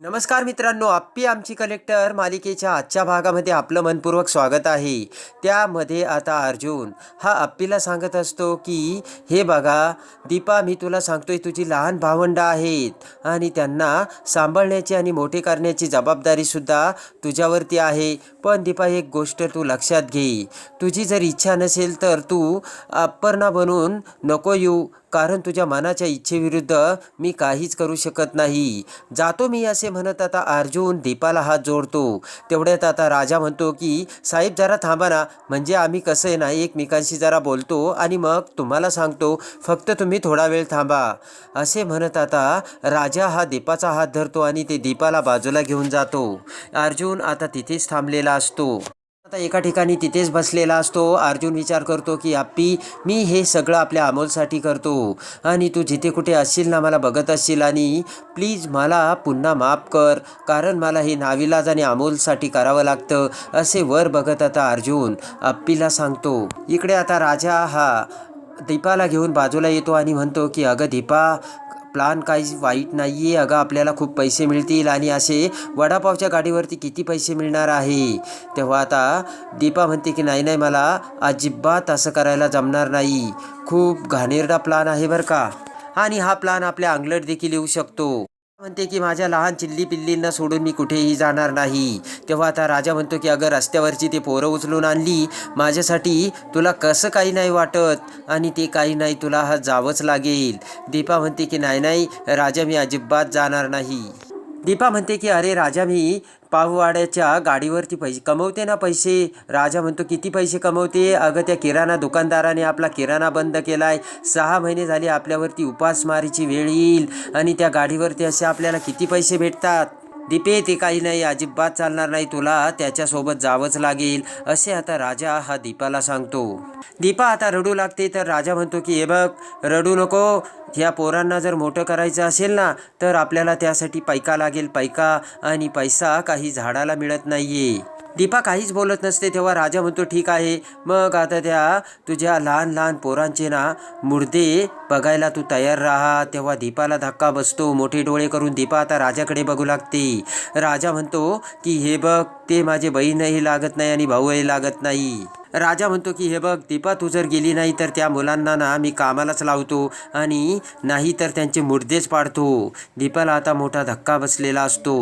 नमस्कार मित्रांनो आप्पी आमची कलेक्टर मालिकेच्या आजच्या भागामध्ये आपलं मनपूर्वक स्वागत आहे. त्यामध्ये आता अर्जुन हा आप्पीला सांगत असतो की हे बघा दीपा मी तुला सांगतोय तुझी लहान भावंडं आहेत. आणि त्यांना सांभाळण्याची आणि मोठे करण्याची जबाबदारीसुद्धा तुझ्यावरती आहे. पण दीपा एक गोष्ट तू लक्षात घे. तुझी जर इच्छा नसेल तर तू अपर्णा बनून नको येऊ. कारण तुझ्या मनाच्या इच्छेविरुद्ध मी काहीच करू शकत नाही. जातो मी असे म्हणत आता अर्जुन दीपाला हात जोडतो. तेवढ्यात आता राजा म्हणतो की साहेब जरा थांबा ना. म्हणजे आम्ही कसं आहे ना एकमेकांशी जरा बोलतो आणि मग तुम्हाला सांगतो. फक्त तुम्ही थोडा वेळ थांबा. असे म्हणत आता राजा हा दीपाचा हात धरतो आणि ते दीपाला बाजूला घेऊन जातो. अर्जुन आता तिथेच थांबलेला असतो. आता एका ठिकाणी तिथेच बसलेला असतो. अर्जुन विचार करतो की आप्पी मी हे सगळं आपल्या अमोलसाठी करतो आणि तू जिथे कुठे असशील ना मला बघत असशील आणि प्लीज मला पुन्हा माफ कर कारण मला हे नाविलाज आणि अमोलसाठी करावं लागतं असे वर बघत आता अर्जुन आप्पीला सांगतो. इकडे आता राजा हा दीपाला घेऊन बाजूला येतो आणि म्हणतो की अगं दीपा प्लान काही वाईट नाही आहे अगं आपल्याला खूप पैसे मिळतील आणि असे वडापावच्या गाडीवरती किती पैसे मिळणार आहे? तेव्हा आता दीपा म्हणते की नाही नाही मला अजिबात असं करायला जमणार नाही. खूप घाणेरडा प्लान आहे बरं का? आणि हा प्लान आपल्या अंगलट देखील येऊ शकतो. म्हणते की माझ्या लहान चिल्ली पिल्लींना सोडून मी कुठेही जाणार नाही. तेव्हा आता राजा म्हणतो की अगर रस्त्यावरची ते पोरं उचलून आणली. माझ्यासाठी तुला कसं काही नाही वाटत आणि ते काही नाही तुला हा जावंच लागेल. दीपा म्हणते की नाही नाही राजा मी अजिबात जाणार नाही. दीपा म्हणते की अरे राजा मी पाववाड्याच्या गाडीवरती पैसे कमवते ना पैसे? राजा म्हणतो किती पैसे कमवते? अगं त्या किराणा दुकानदाराने आपला किराणा बंद केला आहे सहा महिने झाले आपल्यावरती उपासमारीची वेळ येईल आणि त्या गाडीवरती असे आपल्याला किती पैसे भेटतात? दीपे ते काही नाही अजिबात चालणार नाही तुला. त्याच्यासोबत जावंच लागेल. असे आता राजा हा दीपाला सांगतो. दीपा आता रडू लागते तर राजा म्हणतो की हे बघ रडू नको. ह्या पोरांना जर मोठं करायचं असेल ना तर आपल्याला त्यासाठी पैका लागेल. पैका आणि पैसा काही झाडाला मिळत नाहीये. दीपा काहीच बोलत नसते तेव्हा राजा म्हणतो ठीक आहे. मग आता त्या तुझ्या लहान लहान पोरांचे ना मुर्दे बघायला तू तयार राहा. तेव्हा दीपाला धक्का बसतो. मोठे डोळे करून दीपा आता राजाकडे बघू लागते. राजा म्हणतो की हे बघ ते माझे बहीणही लागत नाही आणि भाऊही लागत नाही. राजा म्हणतो की हे बघ दीपा तू जर गेली नाही तर त्या मुलांना ना मी कामालाच लावतो आणि नाही तर त्यांचे मुर्देच पाडतो. दीपाला आता मोठा धक्का बसलेला असतो.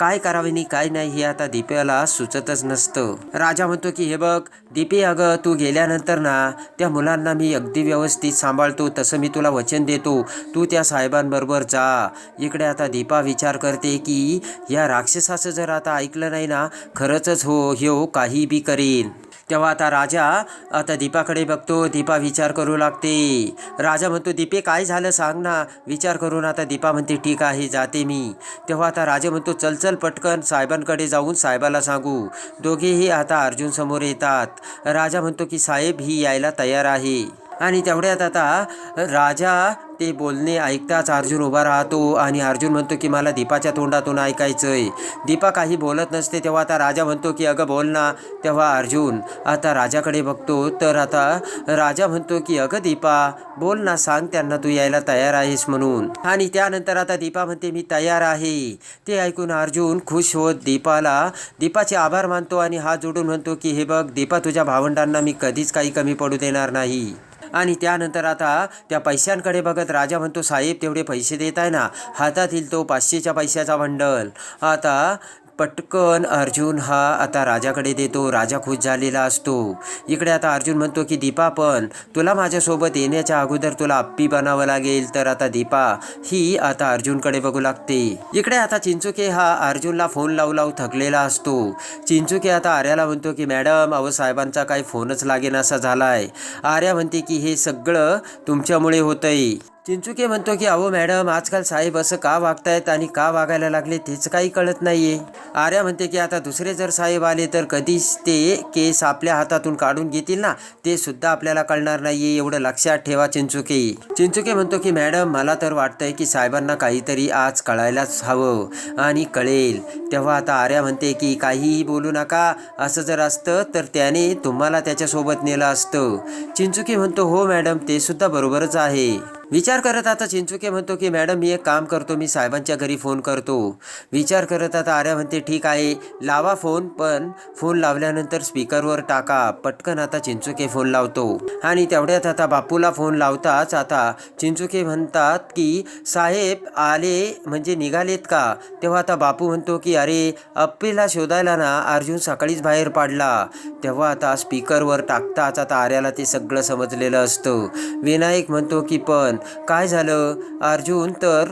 काय करावे आणि काय नाही हे आता दीपाला सुचतच नसतं. राजा म्हणतो की हे बघ दीपे अगं तू गेल्यानंतर ना त्या मुलांना मी अगदी व्यवस्थित सांभाळतो. तसं मी तुला वचन देतो. तू त्या साहेबांबरोबर जा. इकडे आता दीपा विचार करते की या राक्षसाचं जर आता ऐकलं नाही ना खरंच हो ह्यो काही बी करेन तेव्हा आता राजा आता दीपाकडे बघतो दीपा विचार करू लागते. राजा म्हणतो दीपे काय झालं सांग ना. विचार करून आता दीपा म्हणते ठीक आहे जाते मी. तेव्हा आता राजा म्हणतो चल चल पटकन साहेबांकडे जाऊन साहेबाला सांगू. दोघेही आता अर्जुन समोर येतात. राजा म्हणतो की साहेब ही यायला तयार आहे. आणि तेवढ्यात आता राजा ते बोलणे ऐकताच अर्जुन उभा राहतो आणि अर्जुन म्हणतो की मला दीपाच्या तोंडातून ऐकायचं आहे दीपा काही बोलत नसते तेव्हा आता राजा म्हणतो की अगं बोल ना. तेव्हा अर्जुन आता राजाकडे बघतो तर आता राजा म्हणतो की अगं दीपा बोल ना सांग त्यांना तू यायला तयार आहेस म्हणून. आणि त्यानंतर आता दीपा म्हणते मी तयार आहे. ते ऐकून अर्जुन खुश होत दीपाला दीपाचे आभार मानतो आणि हात जोडून म्हणतो की हे बघ दीपा तुझ्या भावंडांना मी कधीच काही कमी पडू देणार नाही. आणि त्यानंतर आता त्या पैशांकडे बघत राजा म्हणतो साहेब तेवढे पैसे देत आहे ना हातातील तो पाचशेच्या पैशाचा बंडल आता पटकन अर्जुन हा आता राजाकडे देतो राजा खुश झालेला असतो. इकडे आता अर्जुन म्हणतो की दीपा पण तुला माझ्यासोबत येण्याच्या अगोदर तुला अप्पी बनावं लागेल. तर आता दीपा ही आता अर्जुनकडे बघू लागते. इकडे आता चिंचुके हा अर्जुनला फोन लावू लावू थकलेला असतो. चिंचुके आता आर्याला म्हणतो की मॅडम अहो साहेबांचा काही फोनच लागेन असा झालाय. आर्या म्हणते की हे सगळं तुमच्यामुळे होतंय. चिंचुके म्हणतो की अहो मॅडम आजकाल साहेब असं का वागतायत आणि का वागायला लागले तेच काही कळत नाहीये. आर्या म्हणते की आता दुसरे जर साहेब आले तर कधीच ते केस आपल्या हातातून काढून घेतील ना? ते सुद्धा आपल्याला कळणार नाहीये एवढं लक्षात ठेवा चिंचुके. चिंचुके म्हणतो की मॅडम मला तर वाटतंय की साहेबांना काहीतरी आज कळायलाच हवं आणि कळेल. तेव्हा आता आर्या म्हणते की काहीही बोलू नका असं जर असतं तर त्याने तुम्हाला त्याच्यासोबत नेलं असतं. चिंचुके म्हणतो हो मॅडम ते सुद्धा बरोबरच आहे. विचार करत आता चिंचुके म्हणतो की मॅडम मी एक काम करतो मी साहेबांच्या घरी फोन करतो. विचार करत आता आर्या म्हणते ठीक आहे लावा फोन पण फोन लावल्यानंतर स्पीकरवर टाका. पटकन आता चिंचुके फोन लावतो. आणि तेवढ्यात आता बापूला फोन लावताच आता चिंचुके म्हणतात की साहेब आले म्हणजे निघालेत का? तेव्हा आता बापू म्हणतो की अरे अप्पेला शोधायला ना अर्जुन सकाळीच बाहेर पाडला. तेव्हा आता स्पीकरवर टाकताच आता आर्याला ते सगळं समजलेलं असतं. विनायक म्हणतो की पण काय झालं? अर्जुन तर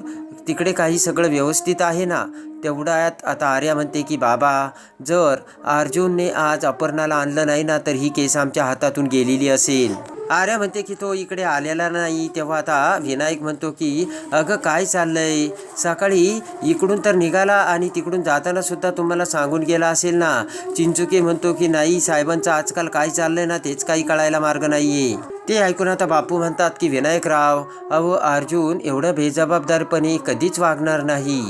तिकडे काही सगळं व्यवस्थित आहे ना? तेवढ्यात आता आर्या म्हणते की बाबा जर अर्जुनने आज अपर्णाला आणलं नाही ना तर ही केस आमच्या हातातून गेलेली असेल. आर्या म्हणते की तो इकडे आलेला नाही. तेव्हा आता विनायक म्हणतो की अगं काय चाललंय? सकाळी इकडून तर निघाला आणि तिकडून जाताना सुद्धा तुम्हाला सांगून गेला असेल ना? चिंचुके म्हणतो की नाही साहेबांचं आजकाल काय चाललंय ना तेच काही कळायला मार्ग नाहीये. ते ऐकून आता बापू म्हणतात की विनायकराव अहो अर्जुन एवढं बेजबाबदारपणे कधीच वागणार नाही.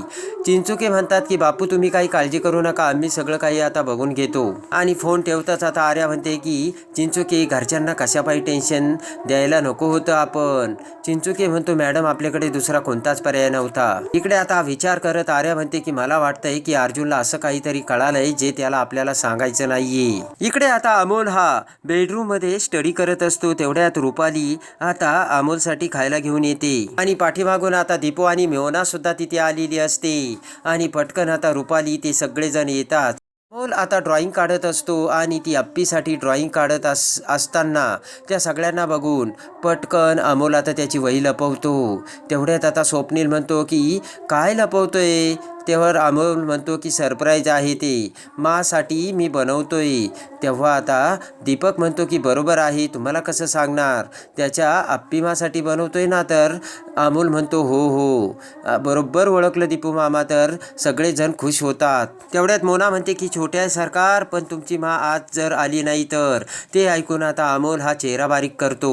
चिंचुके म्हणतात की बापू तुम्ही काही काळजी करू नका. आम्ही सगळं काही आता बघून घेतो. आणि फोन ठेवताच आता आर्या म्हणते की चिंचुके घरच्यांना कशापायी टेन्शन द्यायला नको होतं आपण? चिंचुके म्हणतो मॅडम आपल्याकडे दुसरा कोणताच पर्याय नव्हता. इकडे आता विचार करत आर्या म्हणते की मला वाटतंय की अर्जुनला असं काहीतरी कळालंय जे त्याला आपल्याला सांगायचं नाहीये. इकडे आता अमोल हा बेडरूममध्ये स्टडी करत असतो. तेवढ्यात रुपाली आता अमोलसाठी खायला घेऊन येते. आणि पाठीमागून आता दीपो आणि मेवना सुद्धा तिथे आलेली असते. आणि पटकन आता रुपाली ते सगळेजण येतात. अमोल आता ड्रॉइंग काढत असतो आणि ती अप्पीसाठी ड्रॉइंग काढत अस असताना त्या सगळ्यांना बघून पटकन अमोल आता त्याची वही लपवतो. तेवढ्यात आता स्वप्नील म्हणतो की काय लपवतोय? तेव्हा अमोल म्हणतो की सरप्राईज आहे ते. मासाठी मी बनवतोय. तेव्हा आता दीपक म्हणतो की बरोबर आहे तुम्हाला कसं सांगणार? त्याच्या अप्पीमासाठी बनवतोय ना तर अमोल म्हणतो हो हो. बरोबर ओळखलं दीपू मामा तर सगळेजण खुश होतात. तेवढ्यात मोना म्हणते की छोट्या सरकार पण तुमची मा आज जर आली नाही तर. ते ऐकून आता अमोल हा चेहरा बारीक करतो.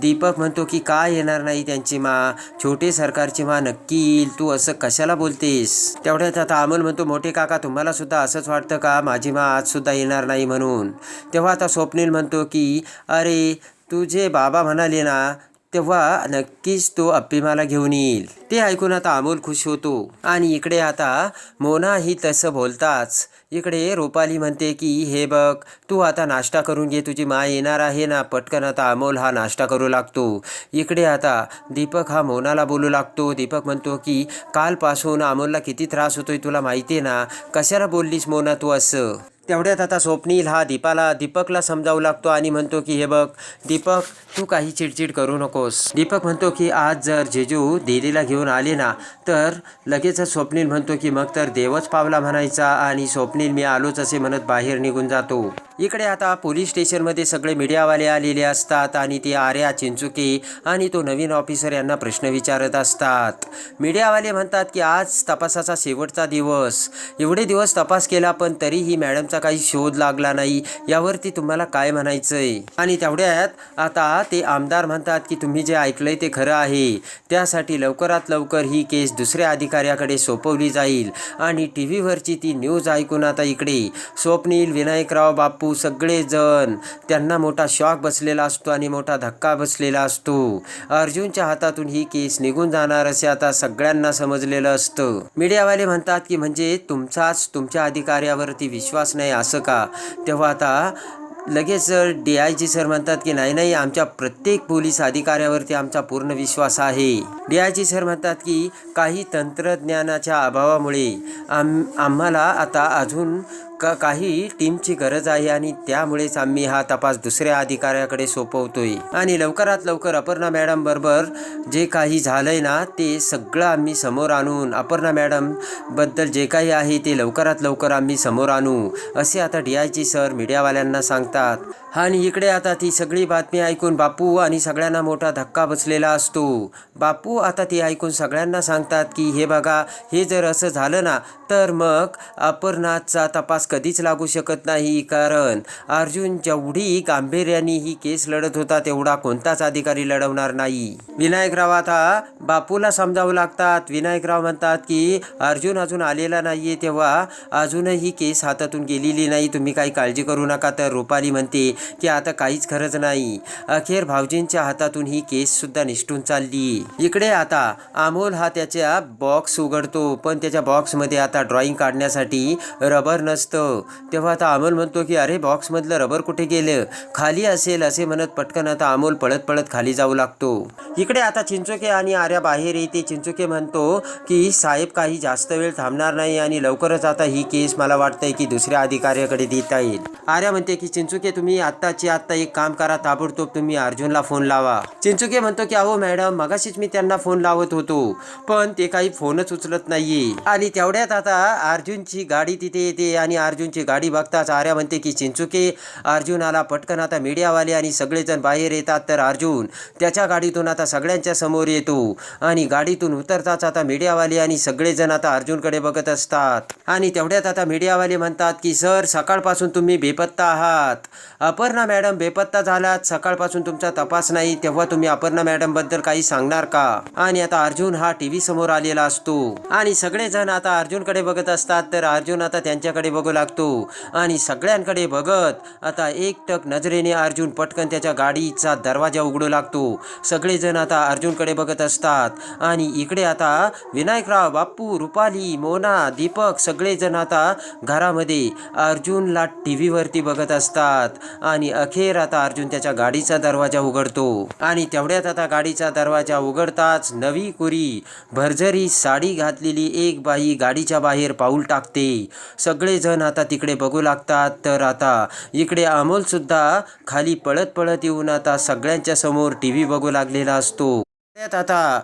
दीपक म्हणतो की काय येणार नाही त्यांची मा. छोटे सरकारची मा नक्की येईल. तू असं कशाला बोलतेस? तेवढ्यात आता अमोल म्हणतो मोठे काका तुम्हाला सुद्धा असंच वाटतं का? माझी मा आज सुद्धा येणार नाही म्हणून. तेव्हा आता स्वप्नील म्हणतो की अरे तुझे बाबा म्हणाले ना तेव्हा नक्कीच तो अप्पिमाला घेऊन येईल. ते ऐकून आता अमोल खुश होतो. आणि इकडे आता मोना ही तसं बोलताच इकडे रुपाली म्हणते की हे बघ तू आता नाश्ता करून घे तुझी मा येणार आहे ना पटकन आता अमोल हा नाश्ता करू लागतो. इकडे आता दीपक हा मोनाला बोलू लागतो. दीपक म्हणतो की कालपासून अमोलला किती त्रास होतोय तुला माहिती आहे ना कशाला बोललीस मोना तू असं? तेवढ्यात आता स्वप्नील हा दीपाला दीपकला समजावू लागतो आणि म्हणतो की हे बघ दीपक तू काही चिडचिड करू नकोस. दीपक म्हणतो की आज जर जेजू देवीला घेऊन आले ना तर लगेचच स्वप्नील म्हणतो की मग तर देवच पावला म्हणायचा आणि स्वप्नील मी आलोच असे म्हणत बाहेर निघून जातो. इकडे आता पोलीस स्टेशनमध्ये सगळे मीडियावाले आलेले असतात आणि ते आर्या चिंचुके आणि तो नवीन ऑफिसर यांना प्रश्न विचारत असतात. मीडियावाले म्हणतात की आज तपासाचा शेवटचा दिवस. एवढे दिवस तपास केला पण तरीही मॅडमचा काही शोध लागला नाही. यावरती तुम्हाला काय म्हणायचंय? आणि तेवढ्यात आता आता ते आमदार म्हणतात की तुम्ही जे ऐकलंय ते खरं आहे. त्यासाठी लवकरात लवकर ही केस दुसऱ्या अधिकाऱ्याकडे सोपवली जाईल. आणि टी व्हीवरची ती न्यूज ऐकून आता इकडे. स्वप्नील विनायकराव बापू सगळेजण. त्यांना मोठा शॉक बसलेला असतो आणि मोठा धक्का बसलेला असतो. अर्जुनच्या हातातून ही केस निघून जाणार असे आता सगळ्यांना समजलेलं असतं. मीडियावाले म्हणतात की म्हणजे तुमचाच तुमच्या अधिकाऱ्यावरती विश्वास नाही असं का? तेव्हा आता लगेच डी आय जी सर म्हणतात की नाही नाही आमच्या प्रत्येक पोलीस अधिकाऱ्यावरती आमचा पूर्ण विश्वास आहे. डी आय जी सर म्हणतात की काही तंत्रज्ञानाच्या अभावामुळे आम आम्हाला आता अजून का काही टीमची गरज आहे आणि त्यामुळेच आम्ही हा तपास दुसऱ्या अधिकाऱ्याकडे सोपवतोय. आणि लवकरात लवकर अपर्णा मॅडम बरोबर जे काही झालंय ना ते सगळं आम्ही समोर आणून अपर्णा मॅडमबद्दल जे काही आहे ते लवकरात लवकर आम्ही समोर आणू असे आता डी आय जी सर मीडियावाल्यांना सांगतात. आणि इकडे आता ती सगळी बातमी ऐकून बापू आणि सगळ्यांना मोठा धक्का बसलेला असतो. बापू आता ती ऐकून सगळ्यांना सांगतात की हे बघा हे जर असं झालं ना तर मग अपर्णाचा तपास कधीच लागू शकत नाही. कारण अर्जुन जेवढी गांभीर्याने ही केस लढत होता तेवढा कोणताच अधिकारी लढवणार नाही. विनायकराव आता बापूला समजावू लागतात. विनायकराव म्हणतात की अर्जुन अजून आलेला नाहीये तेव्हा अजूनही केस हातातून गेलेली नाही. तुम्ही काही काळजी करू नका तर रुपाली म्हणते. की आता काहीच खरंच नाही. अखेर भाऊजींच्या हातातून ही केस सुद्धा निष्ठून चालली. इकडे आता अमोल हा त्याच्या बॉक्स उघडतो पण त्याच्या बॉक्समध्ये आता ड्रॉइंग काढण्यासाठी रबर नसतं. तेव्हा आता अमोल म्हणतो की अरे बॉक्समधलं रबर कुठे गेलं? खाली असेल असे म्हणत पटकन आता अमोल पळत पळत खाली जाऊ लागतो. इकडे आता चिंचोके आणि आर्या बाहेर येते. चिंचोके म्हणतो की साहेब काही जास्त वेळ थांबणार नाही आणि लवकरच आता ही केस मला वाटतंय की दुसऱ्या अधिकाऱ्याकडे देता येईल. आर्या म्हणते की चिंचुके तुम्ही आत्ताची आत्ता एक काम करा ताबडतोब तुम्ही अर्जुनला फोन लावा. चिंचुके म्हणतो की अहो मॅडम मगाशीच मी त्यांना फोन लावत होतो पण ते काही फोनच उचलत नाहीये. आणि तेवढ्यात आता अर्जुनची गाडी तिथे येते आणि अर्जुनची गाडी बघताच आर्या म्हणते की चिंचुके अर्जुनाला पटकन आता मीडियावाले आणि सगळेजण बाहेर येतात तर अर्जुन त्याच्या गाडीतून आता सगळ्यांच्या समोर येतो आणि गाडीतून उतरताच आता मीडियावाले आणि सगळेजण आता अर्जुनकडे बघत असतात. आणि तेवढ्यात आता मीडियावाले म्हणतात की सर सकाळपासून तुम्ही बेपत्ता आहात. अपर्णा मॅडम बेपत्ता झालात. सकाळपासून तुमचा तपास नाही. तेव्हा तुम्ही अपर्णा मॅडमबद्दल काही सांगणार का? आणि आता अर्जुन हा टीव्ही समोर आलेला असतो. आणि सगळेजण आता अर्जुनकडे बघत असतात. तर अर्जुन आता त्यांच्याकडे बघू लागतो. आणि सगळ्यांकडे बघत आता एकटक नजरेने अर्जुन पटकन त्याच्या गाडीचा दरवाजा उघडू लागतो. सगळेजण आता अर्जुनकडे बघत असतात. आणि इकडे आता विनायकराव बाप्पू रुपाली मोना दीपक सगळेजण आता घरामध्ये अर्जुनला टी व्हीवरती बघत असतात. आणि अखेर आता अर्जुन त्याच्या गाडीचा दरवाजा उघडतो. आणि तेवढ्यात आता गाडीचा दरवाजा उघडताच नवी कुरी भरझरी साडी घातलेली एक बाई गाडीच्या बाहेर पाऊल टाकते. सगळेजण आता तिकडे बघू लागतात. तर आता इकडे अमोलसुद्धा खाली पळत पळत येऊन आता सगळ्यांच्या समोर टी व्ही बघू लागलेला असतो. आता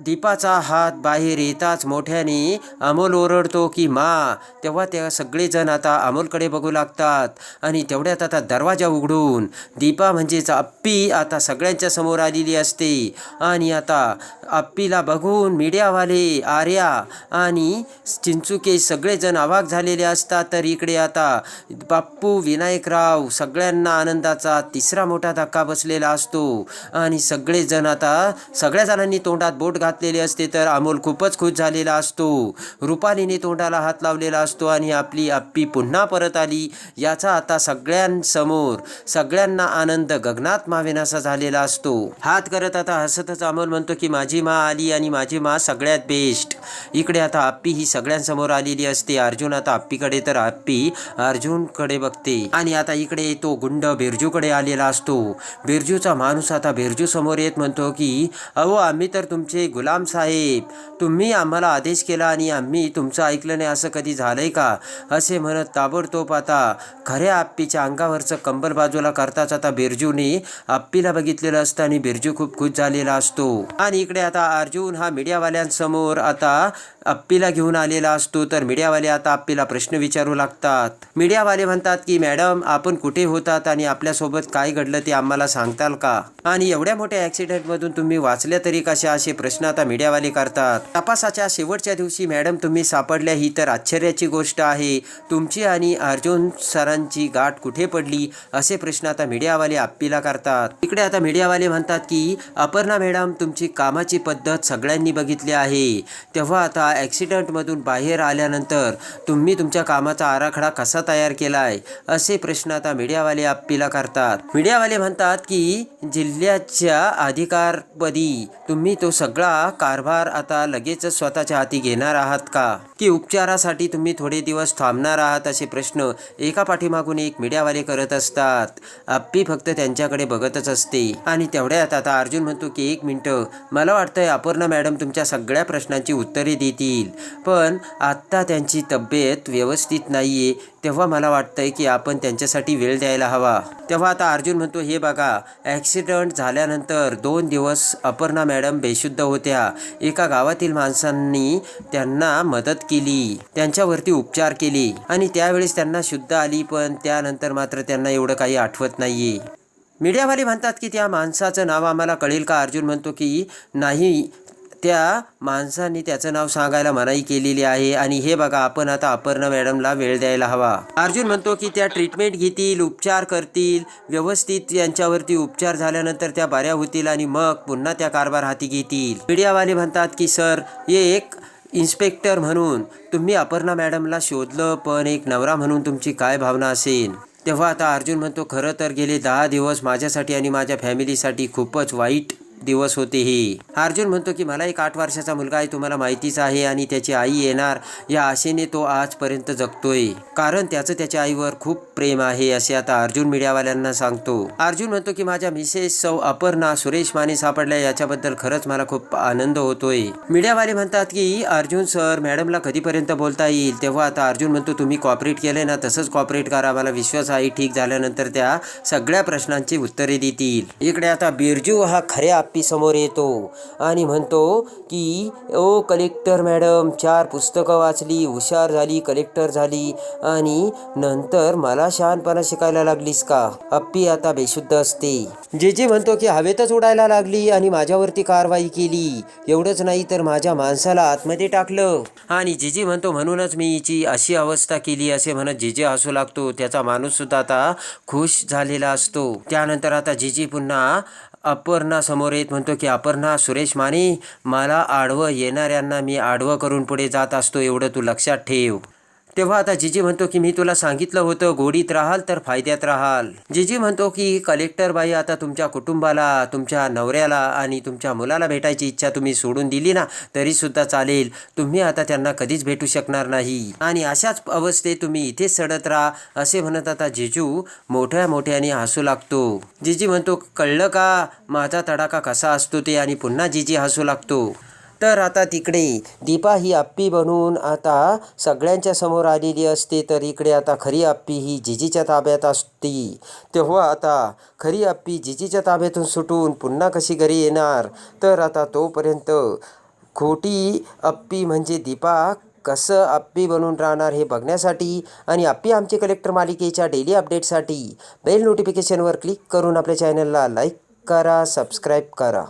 दीपाचा हात बाहेर येताच मोठ्याने अमोल ओरडतो की मा तेव्हा त्या सगळेजण आता अमोलकडे बघू लागतात आणि तेवढ्यात आता दरवाजा उघडून दीपा म्हणजेच अप्पी आता सगळ्यांच्या समोर आलेली असते आणि आता अप्पीला बघून मीडियावाले आर्या आणि चिंचुके सगळेजण अवाक झालेले असतात. तर इकडे आता बाप्पू विनायकराव सगळ्यांना आनंदाचा तिसरा मोठा धक्का बसलेला असतो आणि सगळेजण आता सगळ्या जणांनी तोंडात बोट घातलेले असते तर अमोल खूपच खुश झालेला असतो. रुपालीने तोंडाला हात लावलेला असतो आणि आपली अप्पी पुन्हा परत आली. याचा आता सगळ्यांसमोर सगळ्यांना आनंद गगनात मावेनासा झालेला असतो. हात करत आता हसतच अमोल म्हणतो की माझी मा आली आणि माझी मा सगळ्यात बेस्ट. इकडे आता आप्पी ही सगळ्यांसमोर आलेली असते. अर्जुन आता आप्पीकडे तर आप्पी अर्जुनकडे बघते. आणि आता इकडे तो गुंड बिरजूकडे आलेला असतो. बिरजूचा माणूस आता बिरजू समोर येत म्हणतो की अहो आम्ही तर तुमचे गुलाम साहेब. तुम्ही आम्हाला आदेश केला आणि आम्ही तुमचं ऐकलं नाही असं कधी झालंय का? असे म्हणत ताबडतोब आता खऱ्या आप्पीच्या अंगावरचं कंबल बाजूला करताच आता बिरजूने आप्पीला बघितलेलं असतं आणि बिरजू खूप खुश झालेला असतो. आणि इकडे आता अर्जुन हा मीडियावाल्यांसमोर आता अप्पीला घेऊन आलेला असतो तर मीडियावाले आता अप्पीला प्रश्न विचारू लागतात. मीडियावाले म्हणतात की मॅडम आपण कुठे होतात आणि आपल्यासोबत काय घडलं ते आम्हाला सांगताल का? आणि एवढ्या मोठ्या ॲक्सिडेंटमधून तुम्ही वाचल्या तरी कशा? असे प्रश्न आता मीडियावाले करतात. तपासाच्या शेवटच्या दिवशी मॅडम तुम्ही सापडल्या ही तर आश्चर्याची गोष्ट आहे. तुमची आणि अर्जुन सरांची गाठ कुठे पडली? असे प्रश्न आता मीडियावाले अप्पीला करतात. इकडे आता मीडियावाले म्हणतात की अपर्णा मॅडम तुमची कामाची पद्धत सगळ्यांनी बघितली आहे. तेव्हा आता ॲक्सिडंटमधून बाहेर आल्यानंतर तुम्ही तुमच्या कामाचा आराखडा कसा तयार केलाय? असे प्रश्न आता मीडियावाले आपल्याला करतात. मीडियावाले म्हणतात की जिल्ह्याच्या अधिकारपदी तुम्ही तो सगळा कारभार आता लगेचच स्वतःच्या हाती घेणार आहात का? की उपचारासाठी तुम्ही थोडे दिवस थांबणार आहात? असे प्रश्न एका पाठीमागून एक मीडियावाले करत असतात. आप्पी फक्त त्यांच्याकडे बघतच असते. आणि तेवढ्यात आता अर्जुन म्हणतो की एक मिनटं. मला वाटतंय अपर्णा मॅडम तुमच्या सगळ्या प्रश्नांची उत्तरे देतील. येईल. पण आत्ता त्यांची तब्येत व्यवस्थित नाही आहे तेव्हा मला वाटतंय की आपण त्यांच्यासाठी वेळ द्यायला हवा. तेव्हा आता अर्जुन म्हणतो हे बघा ॲक्सिडंट झाल्यानंतर दोन दिवस अपर्णा मॅडम बेशुद्ध होत्या. एका गावातील माणसांनी त्यांना मदत केली. त्यांच्यावरती उपचार केले. आणि त्यावेळेस त्यांना शुद्ध आली पण त्यानंतर मात्र त्यांना एवढं काही आठवत नाही मीडियावाले म्हणतात की त्या माणसाचं नाव आम्हाला कळेल का? अर्जुन म्हणतो की नाही. त्या माणसाने त्याचं नाव सांगायला मनाई केलेली आहे. आणि हे बघा आपण आता अपर्णा मॅडमला वेळ द्यायला हवा. अर्जुन म्हणतो की त्या ट्रीटमेंट घेतील उपचार करतील व्यवस्थित यांच्यावरती उपचार झाल्यानंतर त्या बऱ्या होतील आणि मग पुन्हा त्या कारभार हाती घेतील. मीडियावाले म्हणतात की सर हे एक इन्स्पेक्टर म्हणून तुम्ही अपर्णा मॅडमला शोधलं पण एक नवरा म्हणून तुमची काय भावना असेल? तेव्हा आता अर्जुन म्हणतो खरं तर गेले दहा दिवस माझ्यासाठी आणि माझ्या फॅमिलीसाठी खूपच वाईट दिवस होते ही. अर्जुन म्हणतो की मला एक आठ वर्षाचा मुलगा आहे तुम्हाला माहितीच आहे आणि त्याची आई येणार या आशेने तो आजपर्यंत जगतोय. कारण त्याचं त्याच्या आईवर खूप प्रेम आहे असे आता अर्जुन मीडियावाल्यांना सांगतो. अर्जुन म्हणतो की माझ्या मिसेस सौ अपर्णा सुरेश माने सापडल्या याच्याबद्दल खरंच मला खूप आनंद होतोय. मीडियावाले म्हणतात की अर्जुन सर मॅडमला कधीपर्यंत बोलता येईल? तेव्हा आता अर्जुन म्हणतो तुम्ही कॉपरेट केले ना तसंच कॉपरेट करा. मला विश्वास आहे ठीक झाल्यानंतर त्या सगळ्या प्रश्नांची उत्तरे देतील. इकडे आता बिरजू हा खऱ्या आप्पी समोर येतो आणि म्हणतो की ओ कलेक्टर मॅडम चार पुस्तकं वाचली हुशार झाली कलेक्टर झाली. आणि नंतर मला शहाणपणा शिकायला लागलीस का? अप्पी आता बेशुद्ध असते. जे जे म्हणतो की हवेतच उडायला लागली आणि माझ्यावरती कारवाई केली. एवढंच नाही तर माझ्या माणसाला आतमध्ये टाकलं. आणि जिजी म्हणतो म्हणूनच मी हिची अशी अवस्था केली असे म्हणत जिजे हसू लागतो. त्याचा माणूस सुद्धा आता खुश झालेला असतो. त्यानंतर आता जिजी पुन्हा अपर्णा समोर येत म्हणतो की अपर्णा सुरेश माने मला आडवं येणाऱ्यांना मी आडवं करून पुढे जात असतो एवढं तू लक्षात ठेव. तेव्हा आता जिजी म्हणतो की मी तुला सांगितलं होतं गोडीत राहाल तर फायद्यात राहाल. जिजी म्हणतो की कलेक्टर बाई आता तुमच्या कुटुंबाला तुमच्या नवऱ्याला आणि तुमच्या मुलाला भेटायची इच्छा तुम्ही सोडून दिली ना तरी सुद्धा चालेल. तुम्ही आता त्यांना कधीच भेटू शकणार नाही. आणि अशाच अवस्थेत तुम्ही इथेच सडत राहा असे म्हणत आता जिजू मोठ्या मोठ्याने हसू लागतो. जिजी म्हणतो कळलं का? माझा तडाखा कसा असतो ते? आणि पुन्हा जिजी हसू लागतो. तर आता तिकडे दीपा ही आप्पी बनून आता सगळ्यांच्या समोर आलेली असते तर इकडे आता खरी आप्पी ही जिजीच्या ताब्यात असते. तेव्हा आता खरी आप्पी जिजीच्या ताब्यातून सुटून पुन्हा कशी घरी येणार? तर आता तोपर्यंत खोटी अप्पी म्हणजे दीपा कसं अप्पी बनून राहणार हे बघण्यासाठी आणि अप्पी आमचे कलेक्टर मालिकेच्या डेली अपडेटसाठी बेल नोटिफिकेशनवर क्लिक करून आपल्या चॅनलला लाईक करा सबस्क्राईब करा.